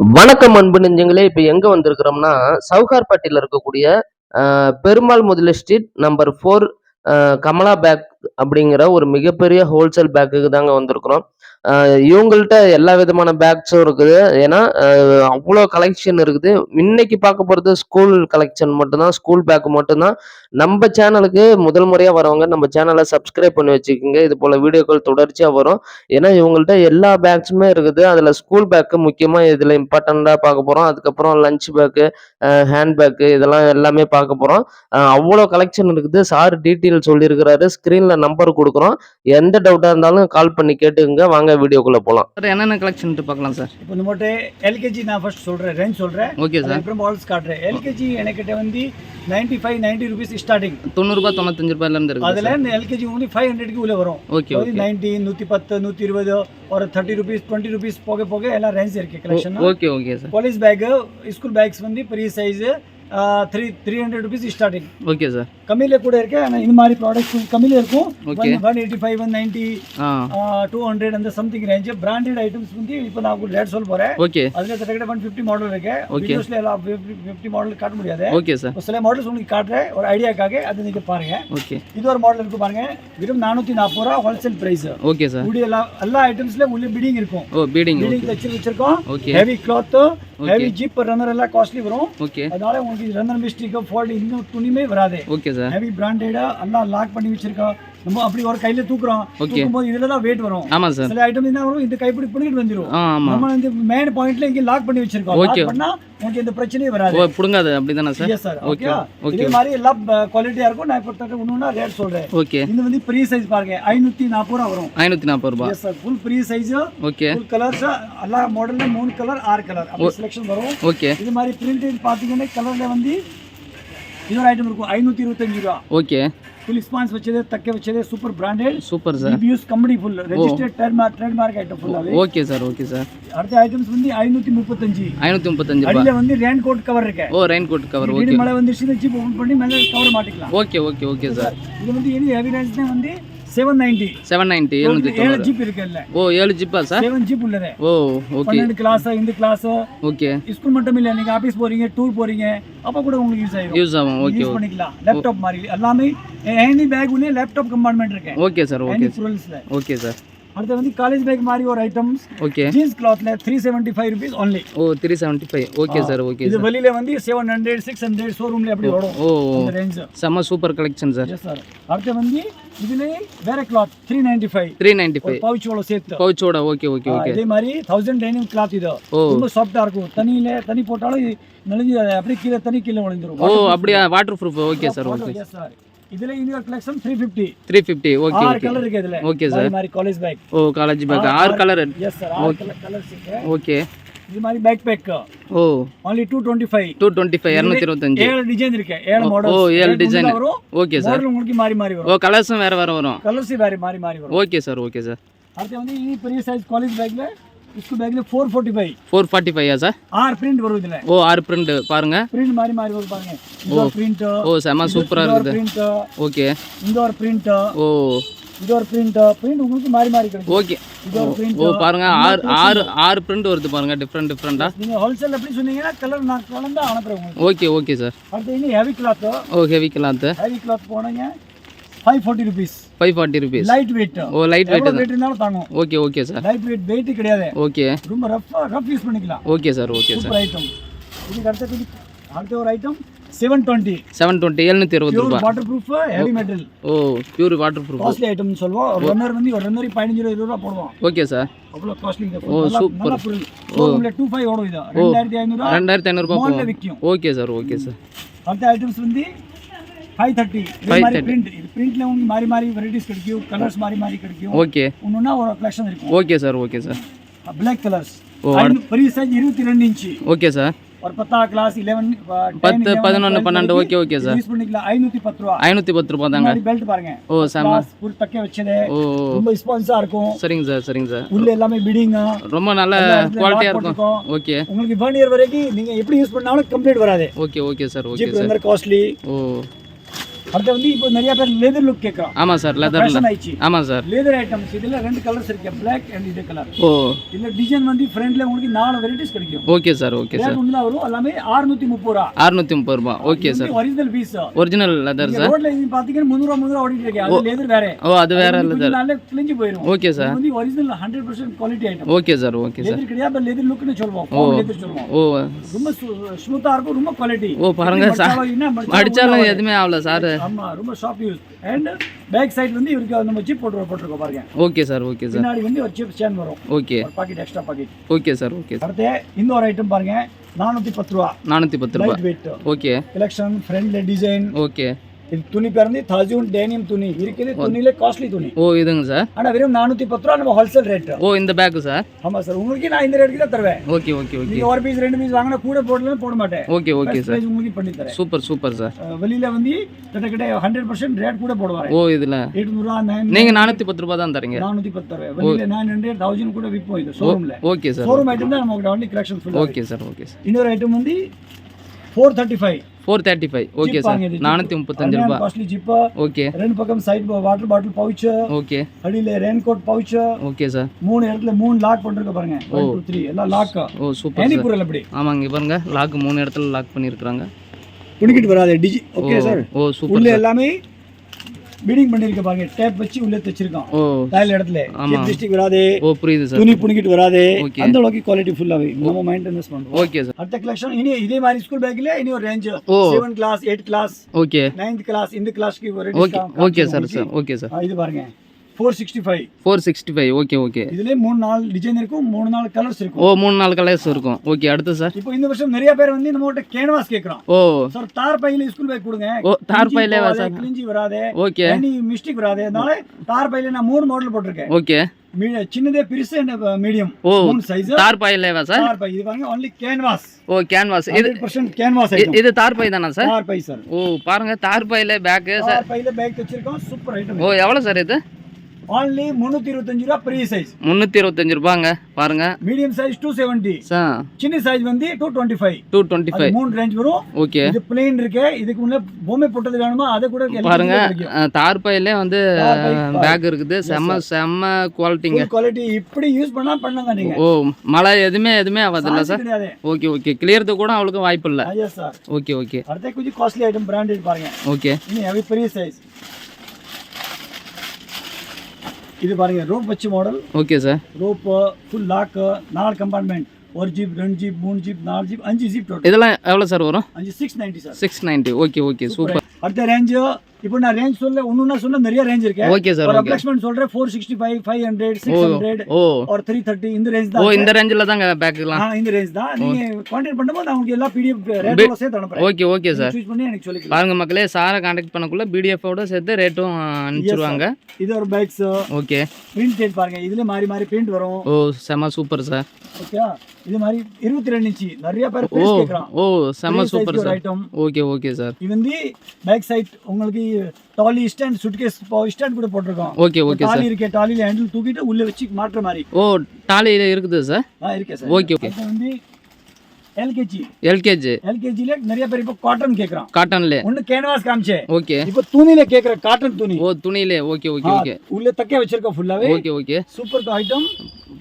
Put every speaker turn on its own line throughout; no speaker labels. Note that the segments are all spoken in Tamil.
வணக்கம் அன்பு நெஞ்சங்களே இப்போ எங்க வந்திருக்கிறோம்னா சவுகார்பட்டியில் இருக்கக்கூடிய Perumal Mudali street number four Kamala bag அப்படிங்கிற ஒரு மிகப்பெரிய ஹோல்சேல் பேக்குக்கு தாங்க வந்திருக்கிறோம். இவங்கள்ட்ட எல்லா விதமான பேக்ஸும் இருக்குது. ஏன்னா அவ்வளோ கலெக்ஷன் இருக்குது. இன்னைக்கு பார்க்க போகிறது ஸ்கூல் கலெக்ஷன் மட்டும்தான் ஸ்கூல் பேக் மட்டும்தான். நம்ம சேனலுக்கு முதல் முறையாக வரவங்க நம்ம சேனலை சப்ஸ்கிரைப் பண்ணி வச்சுக்கோங்க. இது போல் வீடியோக்கள் தொடர்ச்சியாக வரும். ஏன்னா இவங்கள்ட்ட எல்லா பேக்ஸுமே இருக்குது. அதில் ஸ்கூல் பேக்கு முக்கியமாக இதில் இம்பார்ட்டண்ட்டாக பார்க்க போகிறோம் அதுக்கப்புறம் லஞ்ச் பேக்கு ஹேண்ட் பேக்கு இதெல்லாம் எல்லாமே பார்க்க போகிறோம் அவ்வளோ கலெக்ஷன் இருக்குது. சார் டீட்டெயில் சொல்லியிருக்கிறாரு. ஸ்க்ரீனில் நம்பர் கொடுக்குறோம். எந்த டவுட்டாக இருந்தாலும் கால் பண்ணி கேட்டுக்கங்க. வாங்க வீடியோக்குள்ளே போகலாம்
சார் என்னென்ன கலெக்ஷன் பார்க்கலாம் சார்
இப்போ நம்மகிட்ட எல்கேஜி நான் ஃபர்ஸ்ட் சொல்கிறேன் ரேஞ்ச் சொல்கிறேன்
ஓகே சார்
அதுக்கப்புறம் மாடல்ஸ் காட்டுறேன். எல்கேஜி எனக்கிட்ட வந்து ninety five ninety rupees starting
தொண்ணூறுபா தொண்ணூத்தஞ்சு ரூபாயிலேருந்து இருக்குது
அதில் இந்த எல்கேஜி வந்து ஃபைவ் ஹண்ட்ரட்க்கு உள்ளே வரும்.
ஓகே ஓகே
நைன்டி நூற்றி பத்து நூற்றி இருபது ஒரு தேர்ட்டி ருபீஸ் டுவெண்ட்டி ருபீஸ் போக போக எல்லாம் ரேஞ்ச் இருக்கு collection
okay okay sir
college bag school bags வந்து பெரிய size three three hundred rupees starting
okay sir
கம்மியில் கூட இருக்கு ஆனால் இந்த மாதிரி ப்ராடக்ட்ஸ் கம்மியில் இருக்கும்.
Okay.
One eighty five one ninety
ஆ.
டூ ஹண்ட்ரட் அந்த சம்திங் ரேஞ்ச் பிராண்டட் ஐட்டம்ஸ் வந்து இப்போ நான் உங்களுக்கு ரேட் சொல்ல போகிறேன்
ஓகே
அதுல கிட்டத்தட்ட ஒன் ஃபிஃப்டி மாடல் இருக்கு. வீடியோஸ்ல எல்லாம் ஃபிஃப்டி மாடல் காட்ட முடியாது.
ஓகே சார்
சில மாடல்ஸ் உங்களுக்கு காட்டுறேன். ஒரு ஐடியாக்காக அது நீங்க பாருங்க.
ஓகே
இது ஒரு மாடல் இருக்கு பாருங்க. வெறும் நானூத்தி நாற்பது ரூபா ஹோல்சேல் பிரைஸ்
ஓகே சார்
இப்படி எல்லா எல்லா ஐட்டம்ஸ்ல உள்ள பிடிங் இருக்கும்.
ஓ பீடிங்
பிடிங் தச்சு வச்சிருக்கோம்.
Okay
heavy cloth heavy zip runner எல்லாம் காஸ்ட்லி வரும்.
ஓகே
அதனால உங்களுக்கு ரன்னர் மிஸ்டேக் ஃபால்ட் இன்னும் துணிமே வராது
ஓகே சார்
ஹெவி பிராண்டடாக எல்லாம் லாக் பண்ணி வச்சிருக்கோம் நம்ம அப்படி ஒரு கையில தூக்குறோம்.
Okay.
தூக்கும் போது இதுல தான் வெயிட் வரும்.
ஆமாம் சார்
சில ஐட்டம் என்ன வரும்? இந்த கைப்பிடி பிடிக்கிட்டு வந்துரும். நம்ம வந்து மெயின் பாயிண்ட்ல இங்க லாக் பண்ணி வச்சிருக்கோம். லாக் பண்ணா உங்களுக்கு இந்த பிரச்சனையே வராது.
ஓ பிடுங்காது. அப்படி தானே sir
yes sir
okay
okay
okay
இதே மாதிரி எல்லாம் குவாலிட்டியா இருக்கும். நான் இப்போ ஒன்றுனா ரேட் சொல்றேன்.
ஓகே
இது வந்து பெரிய சைஸ் பாருங்க. ஐநூத்தி நாற்பது ரூபா வரும்.
ஐநூற்றி நாற்பது ரூபா.
எஸ் சார் ஃபுல் பெரிய சைஸ்
ஓகே
ஃபுல் கலர்ஸ் எல்லா மாடல்ல மூணு கலர் ஆறு கலர் அப்படி செலெக்ஷன் வரும்.
ஓகே
இது மாதிரி பிரிண்ட் பாத்தீங்கன்னா கலர்ல வந்து இன்னொரு ஐட்டம் இருக்கும். ஐநூத்தி இருபத்தஞ்சு ரூபா.
ஓகே
ஃபுல் ஸ்பான்ஸ் வச்சது தக்க வச்சது super branded
super sir
use company full registered trademark trademark item ஃபுல்லாவே
ஓகே சார் ஓகே சார்
அடுத்த ஐட்டம்ஸ் வந்து ஐநூத்தி முப்பத்தஞ்சு
ஐநூற்றி முப்பத்தஞ்சு
அடியில வந்து ரெயின் கோட் கவர் இருக்கு.
ஓ ரெயின் கோட் கவர் ஓகே
மழை வந்துருச்சுன்னு ஜிப் ஓபன் பண்ணி மேலே கவர் மாட்டிக்கலாம்.
ஓகே ஓகே ஓகே சார்
இது வந்து இனி ஹெவி ரேஞ்ச் வந்து செவன் நைன்டி
செவன் நைன்ட்டி எழுநூற்றி
ஏழு ஜிப் இருக்குல்ல.
ஓ ஏழு ஜிப்பா சார்?
செவன் ஜிப் உள்ளது.
ஓ ஓகே
பன்னெண்டு கிளாஸ் இந்த கிளாஸ்
ஓகே
ஸ்கூல் மட்டும் இல்ல நீங்க ஆபீஸ் போறீங்க டூர் போறீங்க அப்ப கூட உங்களுக்கு யூஸ் ஆகும்
யூஸ் ஆகும். ஓகே
யூஸ் பண்ணிக்கலாம். லேப்டாப் மாதிரி. எல்லாமே எனி பேக் உள்ளே லேப்டாப் கம்பார்ட்மெண்ட் இருக்கு.
ஓகே சார் ஓகே சார்
அடுத்து வந்து காலேஜ் பேக் மாதிரி ஒரு items
okay
jeans கிளாத்ல three seventy five rupees only
ஓ three seventy five okay sir okay
இது வெளியில வந்து செவன் ஹண்ட்ரட் சிக்ஸ் ஹண்ட்ரட் ஷோரூம்ல எப்படி வரும்?
ஓ
ரேஞ்ச்
செம்ம super collection sir
yes sir அடுத்து வந்து இதுல வேற cloth three ninety five
three ninety five
பவுச்சோட சேர்த்து.
பவுச்சோட ஓகே ஓகே ஓகே
இதே மாதிரி தௌசண்ட் டைனிங் கிளாத் இது. ரொம்ப சாஃப்டா இருக்கும். தண்ணியில தண்ணி போட்டாலும் நெளிஞ்சு அது அப்படியே கீழே தண்ணி கீழே விழுந்துரும்.
ஓ அப்படியா? Waterproof okay sir okay
sir இதுல இன்னொரு collection three fifty
three fifty okay
ஆறு கலர் இருக்கு இதுல.
ஓகே சார்
மாதிரி காலேஜ் பேக்
ஓ காலேஜ் பேக் ஆறு கலர்
எஸ் சார் ஆறு கலர் கலர்ஸ் இருக்கு
ஓகே
இது மாதிரி பேக் பேக்
ஓ.
டுவெண்ட்டி ஃபைவ்
இரநூத்தி இருபத்தஞ்சு.
ஏழு டிசைன் இருக்கு. ஏழு மாடல்
ஓ ஏழு டிசைன்
வரும்.
ஓகே சார்
மாடல் உங்களுக்கு மாறி மாறி வரும்.
ஓ கலர்ஸும் வேறு வேறு வரும்.
கலர்ஸ் வேற மாறி மாறி வரும்.
ஓகே சார் ஓகே சார்
அடுத்து வந்து இனி பெரிய சைஸ் காலேஜ் பேக்ல பேக்ல four forty five
four forty ஃபைவா sir?
ஆறு பிரிண்ட் வரும் இதுல.
ஓ ஆறு பிரிண்ட் பாருங்க.
பிரிண்ட் மாறி மாறி வரும் பாருங்க. ஒரு பிரிண்ட்
ஓ செம்ம சூப்பராக இருக்குது.
Print
okay.
இந்த ஒரு பிரிண்ட்
ஓ.
இது ஒரு பிரிண்ட் பிரிண்ட் உங்களுக்கு மாறி மாறி கிடைக்கும்.
ஓகே.
இது ஒரு பிரிண்ட்
ஓ பாருங்க ஆறு ஆறு ஆறு பிரிண்ட் வருது பாருங்க டிஃப்ரெண்ட் டிஃப்ரெண்டா
நீங்க ஹோல்சேல் எப்படி சொன்னீங்கன்னா கலர் நான் கலந்து அனுப்புறேன் உங்களுக்கு.
ஓகே ஓகே சார்
அடுத்து இனி ஹெவி கிளாத்
ஓ ஹெவி கிளாத்து
ஹெவி கிளாத் போனீங்க. Five forty rupees
five forty rupees
light weight
ஓ லைட் வெயிட்
வெயிட் இருந்தாலும் தாங்கும்.
Okay okay sir
light weight weight கிடையாது.
ஓகே
ரொம்ப ரஃப் ரஃப் யூஸ் பண்ணிக்கலாம்.
Okay sir okay sir
super item இதுக்கு அடுத்தது அடுத்த ஒரு item seven twenty
seven twenty அறுபது
பியூர்
ரூபாய்.
வாட்டர் ப்ரூஃப் ஹெவி மெட்டல்
ஓ பியூர் வாட்டர் ப்ரூஃப்
காஸ்ட்லி ஐட்டம்னு சொல்லுவோம். ரன்னர் வந்து ஒரு ரன்னர் பதினஞ்சு ரூபா இருபது ரூபா போடுவோம்
ஓகே சார்
அவ்வளோ காஸ்ட்லி
ஓ.
பொருள். ஷோரூமில் டூ ஃபைவ் ஓடும் இது. ரெண்டாயிரத்தி ஐநூறுரூவா
ரெண்டாயிரத்தி ஐநூறுபா
விற்கும்
ஓகே சார் ஓகே சார்
அடுத்த ஐட்டம்ஸ் வந்து ஃபைவ் தேர்ட்டி மாதிரி பிரிண்ட் இது பிரிண்ட்ல உங்களுக்கு மாறி மாறி வெரைட்டிஸ் கிடைக்கும் கலர்ஸ் மாறி மாறி கிடைக்கும்.
ஓகே
ஒன்றுனா ஒரு கலெக்ஷன் இருக்கும்.
Okay sir okay sir
black colours பெரிய சைஸ் இருபத்தி ரெண்டு இன்ச்சு
ஓகே சார்
ஒரு பத்தாம் கிளாஸ் இலவன்
பத்து பதினொன்று பன்னெண்டு ஓகே ஓகே சார்
யூஸ் பண்ணிக்கலாம். ஐநூத்தி பத்து ரூபா.
ஐநூற்றி பத்து ரூபா தாங்க.
பெல்ட் பாருங்க.
ஓ
கிளாஸ் ஃபுல் தக்க வச்சது.
ஓ
ரொம்ப ஸ்பான்ஸா இருக்கும்.
சரிங்க சார் சரிங்க சார்
உள்ள எல்லாமே பிடிங்
ரொம்ப நல்ல குவாலிட்டியாக இருக்கும். ஓகே
உங்களுக்கு ஒன் இயர் வரைக்கும் நீங்க எப்படி யூஸ் பண்ணாலும் கம்ப்ளீட் வராது.
Okay okay sir okay sir
costly
ஓ.
அடுத்து வந்து இப்போ நிறைய பேர் லெதர் லுக் கேட்குறோம்
ஆமாம் சார்
ஃபேஷன் ஆயிடுச்சு.
ஆமாம் சார்.
லெதர் ஐட்டம்ஸ் இதில் ரெண்டு கலர்ஸ் இருக்கு பிளாக் அண்ட் இது கலர்
ஓ.
இதில் டிசைன் வந்து ஃப்ரண்ட்ல உங்களுக்கு நாலு வெரைட்டிஸ் கிடைக்கும்.
Okay sir okay sir.
ஒன்று தான் வரும்? எல்லாமே அறுநூத்தி முப்பது ரூபா.
அறுநூத்தி முப்பது ரூபா. Okay sir.
Original piece
original leather sir.
ரோட்ல இது பாத்தீங்கன்னா முந்நூறு முந்நூறு ஓடிட்டு இருக்கு. அது லெதர் வேற.
ஓ அது வேற லெதர்
நாளே கிழிஞ்சு போயிடும்
ஓகே சார்.
வந்து original hundred percent quality item
okay sir okay sir.
Leather கிடையாது லெதர் லுக்னு சொல்லுவோம். லெதர் சொல்லுவோம்.
ஓ.
ரொம்ப ஸ்மூத்தா இருக்கும் ரொம்ப குவாலிட்டி
ஓ பாருங்க சார். அடிச்சாலும் எதுவுமே ஆகல சார்.
ஆமா ரொம்ப shop use and back side வந்து இவருக்கு நம்ம ஜிப் போட்டு போட்டுருக்கோம் பாருங்க.
ஓகே சார் ஓகே சார்
பின்னாடி வந்து ஒரு சிப் சேன் வரும்.
ஓகே
ஒரு pocket extra pocket
okay sir okay sir
அடுத்து ஒரு ஐட்டம் பாருங்க. நானூத்தி பத்து ரூபா.
நானூற்றி பத்து ரூபா.
வெயிட்
ஓகே
கலெக்ஷன் ஃப்ரண்ட்ல டிசைன்
ஓகே
இது துணி பிறந்து தௌசண்ட் டேனியம் துணி இருக்குது துணியில காஸ்ட்லி துணி
ஓ இதுங்க சார்
ஆனா வெறும் நானூத்தி பத்து ரூபா நம்ம ஹோல்சேல் ரேட்
ஓ இந்த பேக்கு சார்
ஆமா சார் உங்களுக்கு நான் இந்த ரேட்டுக்கு தான் தருவேன்
ஓகே ஓகே ஓகே
ஒரு பீஸ் ரெண்டு பீஸ் வாங்கினா கூட போடலாம் போட மாட்டேன்
ஓகே ஓகே சார்
உங்களுக்கு பண்ணி தரேன்
சூப்பர் சூப்பர் சார்
வெளியில வந்து கிட்டத்தட்ட ஹண்ட்ரட் பர்சன்ட் ரேட் கூட போடுவாங்க
ஓ இதில்
எட்நூறுவா நைன்
நீங்கள் நானூற்றி பத்து ரூபா தான் தரீங்க
நானூத்தி பத்து தருவேன் வெளியில நைன் ஹண்ட்ரட் தௌசண்ட் கூட விற்போம் இது ஷோரூம்ல
ஓகே சார்
ஷோரூம் ஐட்டம் தான் நம்ம only collection
okay sir okay sir
இன்னொரு ஐட்டம் வந்து four thirty five
four thirty five okay sir நானூற்றி முப்பத்தஞ்சு ரூபா
காஸ்ட்லி ஜிப்பா
ஓகே
ரெண்டு பக்கம் side water bottle pouch
okay
அடியில raincoat pouch
okay sir
மூணு இடத்துல மூணு லாக் பண்ணிருக்க பாருங்க. டூ த்ரீ எல்லாம் லாக்
ஓ சூப்பர்
பொருள் அப்படி
ஆமாங்க பாருங்க. லாக் மூணு இடத்துல லாக் பண்ணியிருக்கிறாங்க
துணிக்கிட்டு வராது டிஜி ஓகே சார்
ஓ சூப்பர்
உள்ள எல்லாமே பீடிங் பண்ணிருக்க பாருங்க. டேப் வச்சு உள்ள தச்சிருக்கோம்
ஓ.
டைல் இடத்துல. டிஸ்ட்ரிக் வராது.
ஓ புரியுது சார்
துணி புணிக்கிட்டு வராது. அந்த அளவுக்கு குவாலிட்டி ஃபுல்லாவே நம்ம மெயின்டெனன்ஸ் பண்றோம்.
ஓகே சார்
அடுத்த கலெக்ஷன் இனி இதே மாதிரி ஸ்கூல் பேக்ல இனி ஒரு ரேஞ்ச்
ஓ.
Seven class eight class
okay.
Ninth class இந்த கிளாஸ்க்கு ஒரு
okay okay sir sir okay sir
இது பாருங்க. Four sixty five
four sixty five okay okay
இதுல மூணு நாலு டிசைன் இருக்கும் மூணு நாலு கலர்ஸ் இருக்கும்.
ஓ மூணு நாலு கலர்ஸ் இருக்கும். ஓகே அடுத்து சார்
இப்போ இந்த வருஷம் நிறைய பேர் வந்து நம்ம கிட்ட கேன்வாஸ் கேக்குறோம்
ஓ.
சார் தார் பையில ஸ்கூல் பேக் கொடுங்க.
ஓ தார் பையிலே சார்
கிழிஞ்சி வராது?
ஓகே
எனி மிஸ்டேக் வராது. அதனால தார் பையில நான் மூணு மாடல் போட்டிருக்கேன்.
ஓகே
சின்னதே பெருசு மீடியம்
ஓ
மூணு சைஸ்
தார் பையிலே வா சார்
தார் பை இது பாருங்க ஒன்லி கேன்வாஸ்
ஓ கேன்வாஸ் இது
பர்சன்ட் கேன்வாஸ்
இது தார் பை தானா சார்
தார் பை சார்
ஓ பாருங்க தார் பையில பேக்கு சார்
தார் பையில பேக் வச்சிருக்கோம். சூப்பர் ஐட்டம்
ஓ எவ்வளோ சார் இது?
Only முந்நூற்றி இருபத்தஞ்சு ரூபா பெரிய சைஸ்
முந்நூற்றி இருபத்தஞ்சு ரூபாங்க பாருங்க.
மீடியம் சைஸ் டூ செவன்ட்டி சின்ன சைஸ் வந்து two twenty five
two twenty five
மூணு ரேஞ்ச் வரும்.
ஓகே
இது பிளேன் இருக்கு. இதுக்கு முன்னே பொம்மை போட்டது வேணுமா? அதை கூட
பாருங்க தார் பையிலே வந்து பேக் இருக்குது. செம்ம செம்ம குவாலிட்டிங்க
குவாலிட்டி இப்படி யூஸ் பண்ணா பண்ணுங்க நீங்க.
ஓ மழை எதுவுமே எதுவுமே ஆகாதுல்ல சார் ஓகே ஓகே கிளியறதுக்கு கூட அவளுக்கு வாய்ப்பு இல்லை. ஓகே ஓகே
அடுத்த கொஞ்சம் காஸ்ட்லி ஐட்டம் பிராண்டட் பாருங்க.
ஓகே
அவை பெரிய சைஸ் இது பாருங்க ரோப் வச்சு model
okay sir
rope full lock நாலு கம்பார்ட்மெண்ட் ஒரு ஜீப் ரெண்டு ஜீப் மூணு ஜீப் நாலு ஜீப் அஞ்சு ஜீப் டோட்டல்
இதெல்லாம் எவ்வளோ சார் வரும்?
அஞ்சு six ninety sir
six ninety okay okay super
அடுத்த ரேஞ்ச் இப்போ நான் ரேஞ்ச் சொல்ல ஒன்னு சொல்ல நிறைய ரேஞ்ச் இருக்கு.
ஓகே சார்
ஒரு
ஓகே
அப்ளாக்ஸ்மெண்ட் சொல்றேன் four sixty five five hundred six hundred
ஓ
ஒரு த்ரீ தேர்ட்டி இந்த ரேஞ்ச்
ஓ
தான்
இந்த ரேஞ்சில் தாங்க பேக்குலாம்
ஆ, இந்த ரேஞ்ச் தான். நீங்க கான்டாக்ட் பண்ணும்போது நான் உங்களுக்கு எல்லா பிடிஎஃப் ரேட்டோட சேர்த்து அனுப்புறேன்.
ஓகே ஓகே சார்
சூஸ் பண்ணி எனக்கு சொல்லிக்கலாம்.
பாருங்க மக்களே சாரை காண்டாக்ட் பண்ணக்குள்ள பிடிஎஃபோட சேர்த்து ரேட்டும் அனுப்பிச்சிருவாங்க.
இது ஒரு பைக்ஸ்
ஓகே
பிரிண்ட் பாருங்க. இதுல மாறி மாறி பிரிண்ட் வரும்.
ஓ செம்ம சூப்பர் சார்
ஓகே இது மாதிரி இருபத்தி ரெண்டு இன்ச்சு நிறைய பேர்
ஓ
பிரைஸ் கேக்குறான்
ஓ செம்ம super sir okay okay sir
இது வந்து பேக் சைட் உங்களுக்கு டாலி ஸ்டாண்ட் சுட்கேஸ் ஸ்டாண்ட் கூட போட்டிருக்கோம்.
ஓகே ஓகே
டாலி இருக்கே டாலில ஹேண்டில் தூக்கிட்டு உள்ள வச்சு மாட்டுற மாதிரி.
ஓ டாலியில் இருக்குது சார்
ஆ இருக்கே சார்
ஓகே ஓகே
வந்து எல்கேஜி
எல்கேஜி
எல்கேஜில நிறைய பேர் இப்போ காட்டன் கேக்குறான்.
காட்டன்ல
ஒன்னு கேன்வாஸ் காமிச்சேன்
ஓகே
இப்போ துணியில கேக்குற காட்டன் துணி.
ஓ துணியிலே. ஓகே ஓகே ஓகே
உள்ள தக்க வச்சிருக்கோம் ஃபுல்லாவே
ஓகே ஓகே
சூப்பர் ஐட்டம்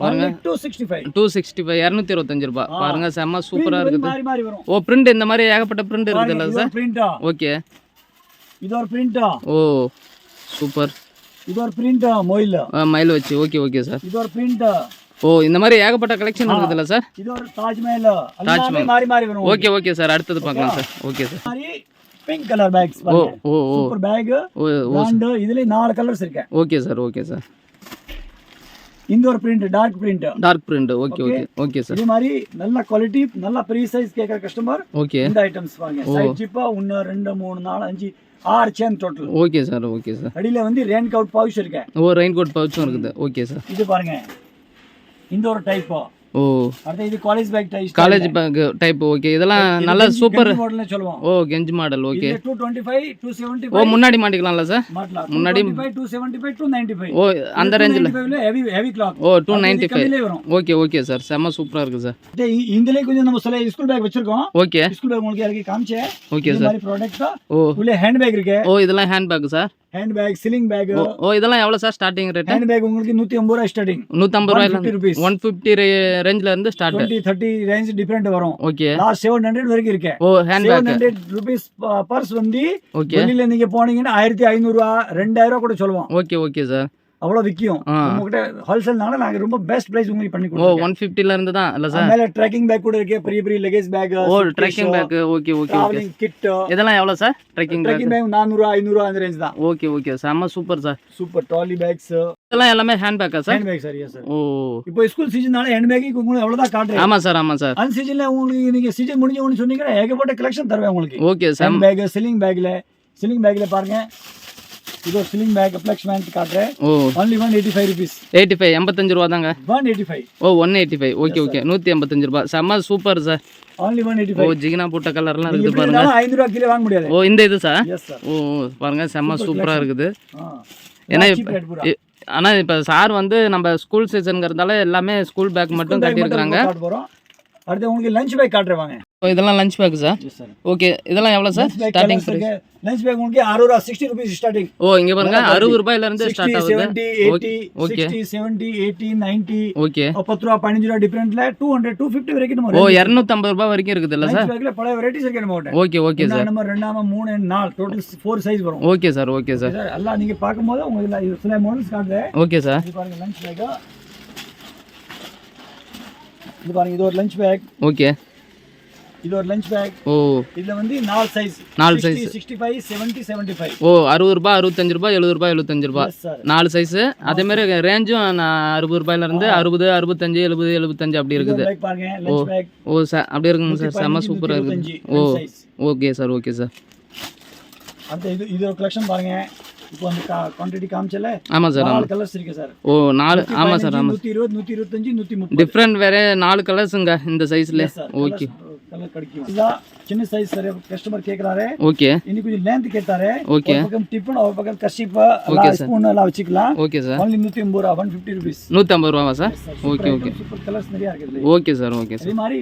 பாருங்க. Two sixty five
two sixty five இரநூத்தி இருபத்தஞ்சு ரூபாய். பாருங்க செம்ம சூப்பராக இருக்குது. ஓ பிரிண்ட் இந்த மாதிரி ஏகப்பட்ட பிரிண்ட் இருக்குதுல்ல சார்
பிரிண்டா
ஓகே
இது ஒரு பிரிண்டா?
ஓ சூப்பர்.
இது ஒரு பிரிண்டா மொயில்
மயில் வச்சு. Okay okay sir.
இது ஒரு பிரிண்டா?
ஓ இந்த மாதிரி ஏகப்பட்ட கலெக்ஷன் இருக்குதுல்ல சார்?
இது ஒரு தாஜ்மஹல். எல்லாமே மாறி மாறி வரும்
ஓகே ஓகே சார். அடுத்தது பார்க்கலாம் sir. Okay sir.
Pink colour bags
ஓ ஓ ஓ.
சூப்பர் பேக்
ஓ
இதுல நாலு கலர்ஸ் இருக்கு
ஓகே சார். Okay sir.
இந்த ஒரு print dark print
dark print okay okay okay sir
இதே மாதிரி நல்ல குவாலிட்டி நல்ல பெரிய சைஸ் கேட்குற கஸ்டமர்
ஓகே
இந்த ஐட்டம்ஸ் வாங்க. சைட் ஜிப்பா ஒன்று ரெண்டு மூணு நாலு அஞ்சு ஆறு chain total
okay sir okay sir
அடியில வந்து ரெயின் கவுட் பவுச் இருக்கு.
ஓ ரெயின் கோட் பவுச்சும் இருக்குது. ஓகே சார்
இது பாருங்க. இந்த ஒரு டைப்
ஓ.
அடுத்து இது college bag type
college bag type okay இதெல்லாம் நல்லா சூப்பர்
மாடல்னு சொல்லுவோம்.
ஓ கெஞ்சி மாடல் ஓகே
இது 225 275
ஓ முன்னாடி மாட்டிக்கலாம்ல சார் முன்னாடி-
275 275
ஓ அந்த ரேஞ்சில்
ஹெவி ஹெவி கிளாக்
ஓ டூ நைன்ட்டி ஃபைவ்
வரும்.
ஓகே ஓகே சார் செம்ம சூப்பராக இருக்குது சார்
இதுலயே கொஞ்சம் நம்ம சில ஸ்கூல் பேக் வச்சிருக்கோம்.
ஓகே
ஸ்கூல் பேக் உங்களுக்கு இறக்கி காமிச்சேன்.
ஓகே
இந்த
சார்
மாதிரி ப்ராடக்ட்
ஓ.
உள்ள ஹேண்ட் பேக் இருக்கு.
ஓ இதெல்லாம் handbag sir
handbag sling bag
ஓ இதெல்லாம் எவ்வளோ sir starting rate
hand bag உங்களுக்கு நூத்தி ஐம்பது ரூபாய் ஸ்டார்டிங்
நூற்றம்பது ரூபாயில
ருபீஸ்
ஒன் ஃபிஃப்டி ரேஞ்சில் இருந்து start
twenty thirty range different வரும்.
ஓகே
லாஸ்ட் செவன் ஹண்ட்ரட் வரைக்கும் இருக்கு
ஓ hand bag
hundred rupees purse வந்து
ஓகே
வெளியில நீங்க போனீங்கன்னா ஆயிரத்தி ஐநூறு ரூபா ரெண்டாயிரம் ரூபா கூட சொல்லுவோம்.
ஓகே ஓகே சார்
அவ்வளவு விற்கும். உங்ககிட்ட ஹோல்சேல்னால நாங்க ரொம்ப பெஸ்ட் பிரைஸ் உங்களுக்கு பண்ணி கொடுப்போம்
ஒன் ஃபிஃப்டில இருந்து தான் இல்லை சார்?
மேல ட்ரெக்கிங் பேக் கூட இருக்கு பெரிய பெரிய லக்கேஜ் பேக்
ஓ trekking bag okay okay
travelling kit
இதெல்லாம் எவ்வளோ சார் ட்ரெக்கிங்
ட்ரெக்கிங் பேக் நானூறு ஐநூறு அந்த ரேஞ்ச் தான்.
ஓகே ஓகே செம்ம super sir.
Super trolley bags
இதெல்லாம் எல்லாமே ஹேண்ட் பேக்கா சார்?
ஹேண்ட் பேக் சரியா சார்
ஓ.
இப்போ ஸ்கூல் சீசன்னால ஹேண்ட் பேக் உங்களுக்கு எவ்வளவுதான் காட்டுறேன்
ஆமாம் சார் ஆமாம் சார்.
அந்த சீசன்ல உங்களுக்கு நீங்க சீசன் முடிஞ்ச ஒன்று சொன்னீங்கன்னா ஏகப்பட்ட கலெக்ஷன் தருவேன் உங்களுக்கு.
ஓகே
ஹேண்ட் பேக் சிலிங் பேக்ல சிலிங் பேக்ல பாருங்க. இது சிலிங் பேக் ஃபிளக்ஸ் காட்டுறேன்.
ஓ.
Only one eighty five rupees
eighty five எண்பத்தஞ்சு ரூபா தாங்க
ஒன் எயிட்டி ஃபைவ்
ஓ one eighty five okay okay நூற்றி எண்பத்தஞ்சு ரூபா செம்ம super sir
only one eighty
ஓ ஜிகினா போட்ட கலர்லாம் இருக்குது பாருங்க.
ஐநூறு ரூபா கீழே வாங்க முடியாது.
ஓ இந்த இது சார்
எஸ் சார்
ஓ பாருங்க செம்ம சூப்பராக இருக்குது. ஏன்னா
cheap
இப்ப- சார் வந்து நம்ம ஸ்கூல் சீசனுங்கிறதால எல்லாமே ஸ்கூல் பேக் மட்டும்
School bag
கட்டியிருக்கிறாங்க.
மட்டும் காட்ட போறோம் அடுத்து உங்களுக்கு லஞ்ச் பேக் காட்டுறேன்
ஓ, இதெல்லாம் லஞ்ச் பேக் சார் ஓகே இதெல்லாம் எவ்வளோ சார் ஸ்டார்டிங்
லஞ்ச் பேக் உங்களுக்கு அறுபது ரூபா சிக்ஸ்டி ருபீஸ் ஸ்டார்டிங்
ஓ இங்க பாருங்க அறுபது ரூபாயில இருந்து ஸ்டார்ட் ஆகுது.
Seventy eighty
okay
sixty seventy eighty ninety
okay
பத்து ரூபா பதினஞ்சு ரூபா டிஃபரெண்ட்ல டூ ஹண்ட்ரட் டூ ஃபிஃப்டி வரைக்கும் நம்ம
ஓ இரநூத்தம்பது ரூபாய் வரைக்கும் இருக்குது இல்ல சார்
பேக்ல பல வெரைட்டிஸ் இருக்கு நம்ம
ஓகே ஓகே சார்
நம்பர் ரெண்டாம் மூணு நாலு டோட்டல் ஃபோர் சைஸ் வரும்.
ஓகே சார் ஓகே சார்
எல்லாம் நீங்க பார்க்கும்போது உங்களுக்கு சில மாடல்ஸ் காட்டுறேன்.
ஓகே சார்
பாருங்க லஞ்ச் பேக் இது பாருங்க இது ஒரு லஞ்ச் பேக்
ஓகே
இது ஒரு லஞ்ச் பேக்
ஓ.
இதுல வந்து நாலு சைஸ்
நாலு size.
Sixty five seventy seventy five
ஓ அறுபது ரூபாய் அறுபத்தஞ்சு ரூபாய் எழுபது ரூபாய் எழுபத்தஞ்சு ரூபாய். நாலு சைஸு அதே மாதிரி ரேஞ்சும் அறுபது ரூபாயில இருந்து அறுபது அறுபத்தஞ்சு எழுபது எழுபத்தஞ்சு அப்படி இருக்குது.
பேக் பாருங்க லஞ்ச் பேக்
ஓ சார் அப்படி இருக்குங்க சார். செம்ம சூப்பராக இருக்குது. ஓ.
Size
okay sir okay sir
அடுத்து இது இது ஒரு கலெக்ஷன் பாருங்க. இப்போ அந்த குவான்டிட்டி காமிச்சல
ஆமாம் சார்
நாலு கலர்ஸ் இருக்கு சார்
ஓ நாலு ஆமாம் சார் ஆமாம்
நூத்தி இருபது நூத்தி இருபத்தஞ்சு முப்பது.
டிஃப்ரெண்ட் வேற நாலு கலர்ஸுங்க இந்த சைஸ்ல ஓகே
கலர் கிடைக்கும். இதான் சின்ன சைஸ் சார் கஸ்டமர் கேக்குறாரு.
ஓகே
இன்னைக்கு கொஞ்சம் லென்த் கேட்டாரு.
ஓகே
பக்கம் டிஃபன் ஒரு பக்கம் கஷிப்பு எல்லாம் ஸ்பூன் எல்லாம் வச்சுக்கலாம்.
ஓகே சார்
ஒன்லி நூத்தி ஐம்பது ரூபா ஒன் ஃபிஃப்டி ருபீஸ்
நூற்றம்பது ரூபாவா sir okay okay
super colours நிறைய இருக்குது
ஓகே சார் ஓகே சார்
அதே மாதிரி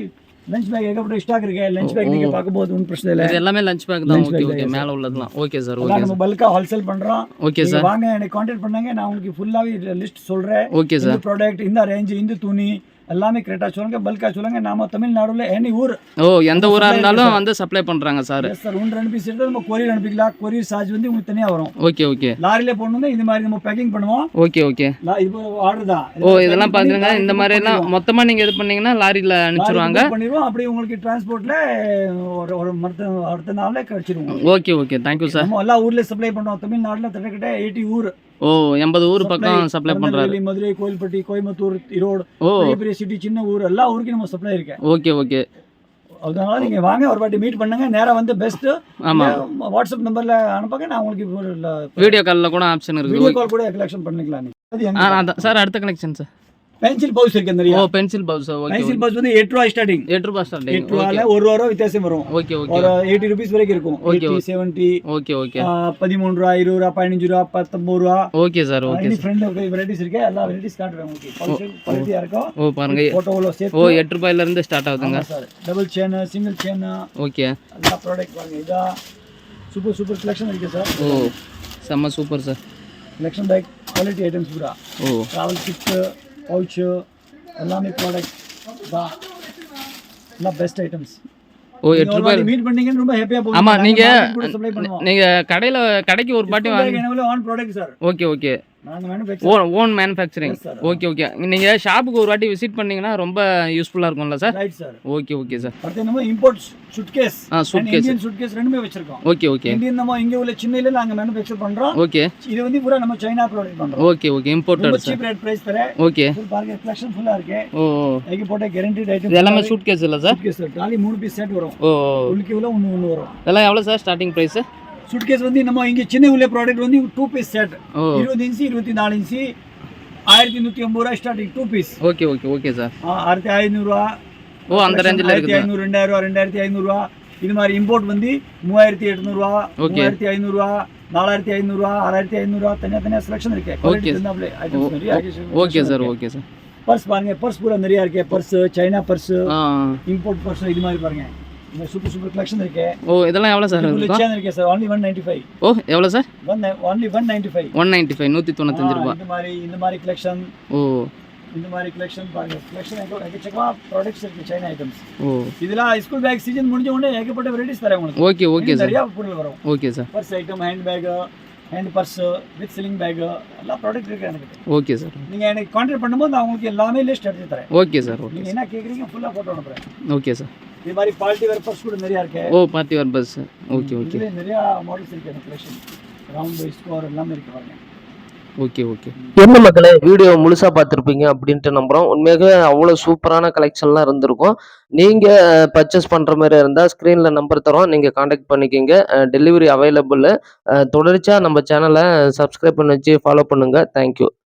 லஞ்ச் பேக் ஏகப்பட்ட ஸ்டாக் இருக்கு? லஞ்ச் பேக் நீங்க பார்க்கும்போது ஒன்றும் பிரச்சனை இல்லை.
எல்லாமே லஞ்ச் பேக் தான். ஓகே ஓகே மேலே உள்ளதெல்லாம். ஓகே சார் ஓகே
நம்ம பல்கா ஹோல்சேல் பண்றோம்.
ஓகே சார்
வாங்க எனக்கு கான்டாக்ட் பண்ணுங்க. நான் உங்களுக்கு ஃபுல்லாவே லிஸ்ட் சொல்றேன்.
ஓகே சார்
ப்ராடக்ட் இந்த ரேஞ்ச் இந்த துணி எல்லாமே கரெக்டாக சொல்லுங்க பல்கா சொல்லுங்க. நாம தமிழ்நாடுல எனி ஊர்
ஓ எந்த ஊராக இருந்தாலும் வந்து சப்ளை பண்ணுறாங்க சார்.
எஸ் சார் ஒன்று பீஸ் எடுத்து நம்ம கொரியர் அனுப்பிக்கலாம். கொரியர் சார்ஜ் வந்து உங்களுக்கு தனியாக வரும்.
ஓகே ஓகே
லாரியில போடணும் இந்த மாதிரி நம்ம பேக்கிங் பண்ணுவோம்.
ஓகே ஓகே
இது ஆர்டர் தான்.
ஓ இதெல்லாம் பார்த்துருங்க இந்த மாதிரி எல்லாம் மொத்தமாக நீங்கள் இது பண்ணீங்கன்னா லாரியில் அனுப்பிச்சிருவாங்க.
பண்ணிடுவோம். அப்படியே உங்களுக்கு டிரான்ஸ்போர்ட்ல ஒரு ஒரு மற்ற அடுத்த நாள்ல கிடைச்சிருவோம்
okay okay thank you sir
நம்ம எல்லா ஊர்ல சப்ளை பண்ணுவோம் தமிழ்நாட்டுல கிட்டத்தட்ட எயிட்டி ஊர்.
ஓ எண்பது ஊர் பக்கம் சப்ளை
திருநெல்வேலி மதுரை கோயில்பட்டி கோயம்புத்தூர் ஈரோடு
ஓ.
பெரிய சிட்டி சின்ன ஊர் எல்லா ஊருக்கும் நம்ம சப்ளை இருக்கேன்
ஓகே ஓகே
அதனால நீங்க வாங்க ஒரு வாட்டி மீட் பண்ணுங்க. நேரா வந்து பெஸ்ட்
ஆமாம்
வாட்ஸ்அப் நம்பர்ல அனுப்புங்க நான் உங்களுக்கு
வீடியோ காலில் கூட ஆப்ஷன் இருக்குது.
வீடியோ கால் கூட கலெக்ஷன் பண்ணிக்கலாம்
சார் அடுத்த கலெக்ஷன் சார்
பென்சில் பவுச் இருக்கு நிறைய
ஓ pencil pouch okay
pencil pouch வந்து எட்டு ரூபா ஸ்டார்டிங்
எட்டு ரூபாய் ஸ்டார்டிங்
எட்டு ரூபால ஒரு ரூபா ரூபா வித்தியாசம் வரும்.
ஓகே ஓகே
ஒரு எயிட்டி ருபீஸ் வரைக்கும் இருக்கும். எயிட்டி செவன்ட்டி
ஓகே ஓகே
பதிமூணு ரூபா இருபது ரூபா பதினஞ்சு ரூபா பத்தொன்பது ரூபா.
ஓகே சார் ஓகே
இனி ஃப்ரெண்ட்ல வெரைட்டிஸ் இருக்கு? எல்லா வெரைட்டிஸ் காட்டுறேன் உங்களுக்கு. குவாலிட்டியா இருக்கும்
ஓ. பாருங்க
போட்டோவில்
ஓ
சேர்த்து.
எட்டு ரூபாயில இருந்து ஸ்டார்ட் ஆகுதுங்க.
Sir double chain single chain
okay
எல்லா ப்ராடக்ட் பாருங்க இதா சூப்பர் சூப்பர் கலெக்ஷன் இருக்கு சார்
ஓ செம்ம super sir
collection bag quality items பூரா
ஓ.
ட்ராவல் கிட்டு பவுச்சு எல்லாமே ப்ராடக்ட் தான் எல்லாம் பெஸ்ட் ஐட்டம்ஸ்
ஓ எட்டு ரூபாய்
மீட் பண்ணீங்கன்னு ரொம்ப ஹாப்பியா போகும்
ஆமா, நீங்க- நீங்க கடையில கடைக்கு ஒரு பாட்டி வாங்கி
own product sir
okay okay own own manufacturing. Okay okay நீங்க ஷாப்புக்கு ஒரு வாட்டி விசிட் பண்ணீங்கன்னா ரொம்ப யூஸ்ஃபுல்லா இருக்கும்ல sir
right sir
okay okay sir
அடுத்து நம்ம இம்போர்ட் சுட்கேஸ்
ஆ suitcase.
இந்தியன் சுட்கேஸ் ரெண்டுமே வச்சிருக்கோம்.
ஓகே ஓகே
இந்தியன் நம்ம இங்க உள்ள சென்னையில நாங்க மேனுஃபேக்சர் பண்றோம்.
ஓகே
இது வந்து பூரா நம்ம சைனா ப்ராடக்ட் பண்றோம்.
Okay okay imported sir
cheap rate price தர.
ஓகே
பாருங்க கலெக்ஷன் ஃபுல்லா இருக்கு.
ஓ.
கைக்கு போட்ட கேரண்டட் ஐட்டம்
எல்லாமே சூட் கேஸ் இல்லை சார்
சுட்கேஸ் ட்ராலி மூணு பீஸ் செட் வரும்.
ஓ.
உள்ளுக்கு உள்ள ஒன்று ஒன்று வரும்.
இதெல்லாம் எவ்வளோ சார் ஸ்டார்டிங் ப்ரைஸு
சுட்கேஸ் வந்து நம்ம இங்க சின்ன உள்ள ப்ராடக்ட் வந்து டூ பீஸ் செட் இருபது இன்ச்சு இருபத்தி நாலு இன்ச்சு ஆயிரத்தி நூற்றி ஐம்பது ரூபா starting two piece
okay okay okay sir
ஆயிரத்தி ஐநூறுரூவா
ஓ அந்த ரேஞ்சில்
ஆயிரத்தி ஐநூறு ரெண்டாயிரம் ரூபா ரெண்டாயிரத்தி ஐநூறுரூவா இது மாதிரி இம்போர்ட் வந்து மூவாயிரத்தி எட்நூறுவா. மூவாயிரத்தி ஐநூறுரூவா நாலாயிரத்தி ஐநூறுரூவா ஆறாயிரத்தி ஐநூறுரூவா தனியாக தனியாக செலெக்ஷன் இருக்கு.
Okay sir okay sir
purse பாருங்க பர்ஸ் பூரா நிறைய இருக்கு. Purse China purse import purse இது மாதிரி பாருங்க. சூப்பர் சூப்பர் கலெக்ஷன் இருக்கு.
ஓ இதெல்லாம் எவ்வளோ சார் இருக்கும்
இருக்கு? Sir. Only one ninety five
ஓ எவ்வளோ sir?
One only one ninety five
one ninety five நூற்றி தொண்ணூத்தஞ்சு ரூபா.
இந்த மாதிரி இந்த மாதிரி கலெக்ஷன்
ஓ.
இந்த மாதிரி கலெக்ஷன் பாருங்க. கலெக்ஷன் எக்கச்சக்கமா ப்ராடக்ட்ஸ் இருக்கு சைனா ஐட்டம்ஸ்
ஓ.
இதெல்லாம் ஸ்கூல் பேக் சீசன் முடிஞ்ச உடனே ஏகப்பட்ட வெரைட்டிஸ் தரேன் உங்களுக்கு.
ஓகே ஓகே சார்
நிறைய பொருள் வரும்.
Okay sir
purse item hand bag hand purse with sling bag எல்லா ப்ராடக்ட் இருக்கு எனக்கு.
ஓகே சார்
நீங்க எனக்கு கான்டாக்ட் பண்ணும்போது நான் உங்களுக்கு எல்லாமே லிஸ்ட் எடுத்து தரேன்.
ஓகே சார் ஓகே
நீங்க என்ன கேக்குறீங்க ஃபுல்லா போட்டோ அனுப்புறேன்.
ஓகே சார்
இது மாதிரி குவாலிட்டி வேர் பர்ஸ் கூட நிறைய இருக்கு.
ஓ party wear purse okay okay
நிறைய மாடல்ஸ் இருக்கு எனக்கு கலெக்ஷன் ரவுண்ட் ஸ்கோர் எல்லாமே இருக்கு பாருங்க.
ஓகே ஓகே
என்ன மக்களே வீடியோ முழுசா பார்த்துருப்பீங்க அப்படின்ட்டு நம்புறோம். உண்மையாகவே அவ்வளோ சூப்பரான கலெக்ஷன்லாம் இருந்திருக்கும். நீங்க பர்ச்சேஸ் பண்ற மாதிரி இருந்தா ஸ்க்ரீன்ல நம்பர் தரோம். நீங்க காண்டாக்ட் பண்ணிக்கோங்க. டெலிவரி அவைலபிள் தொடர்ச்சியா நம்ம சேனலை சப்ஸ்கிரைப் பண்ணி வச்சு ஃபாலோ பண்ணுங்க. தேங்க்யூ